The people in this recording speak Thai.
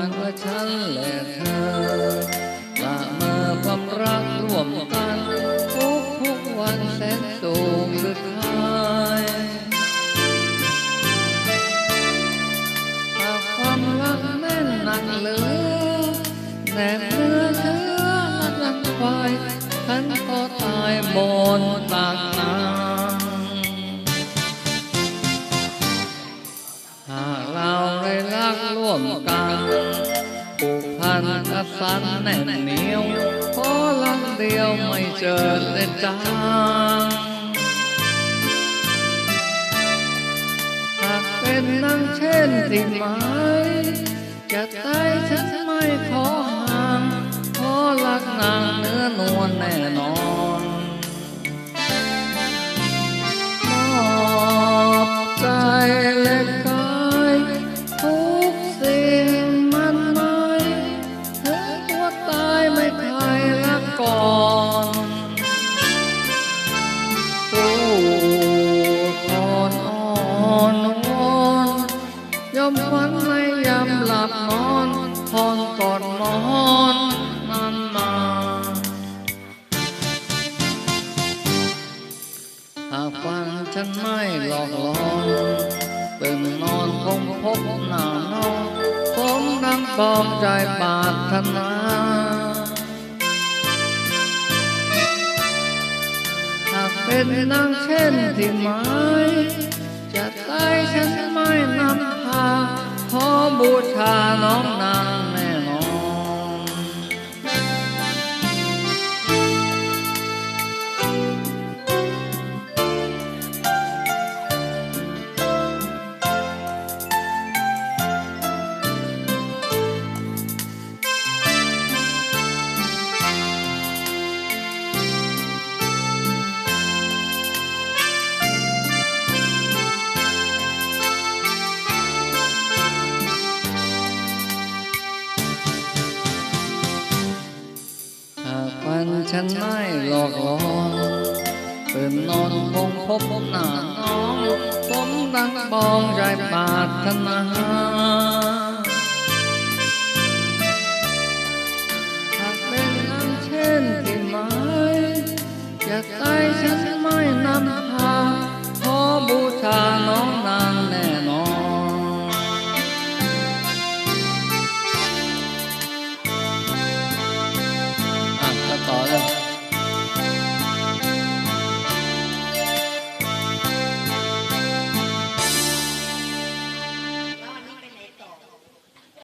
ันว่าฉันและเธอละเมอความรักร่วมกัน ทุกทุกวันแสนสูงสุดท้ายหากความรักแม่นหนักเหลือแน่นเนื้อเชื้อนังไวฉันก็ตายบนปากน้ำา รักร่วมกันผูกพันกับสันแน่นเหนียวเพราะรักเดียวไม่เจอเส้นจางหากเป็นนั่งเช่นที่หมายจะตายฉัน มฝันในยามหลับนอนทอนกอดนอนนานมาหากฟังฉันไม่หลอกหลวงตื่นนอนคงพบหน้าน้องผมดังปลอมใจปารถนาหากเป็นนางเช่นที่หมายจะตายฉันไม่นำ ขอบูชาน้องนา ฉันไม่หลอกลวงตื่นนอนคงพบหน้าน้องผมดังบองใจปาถนา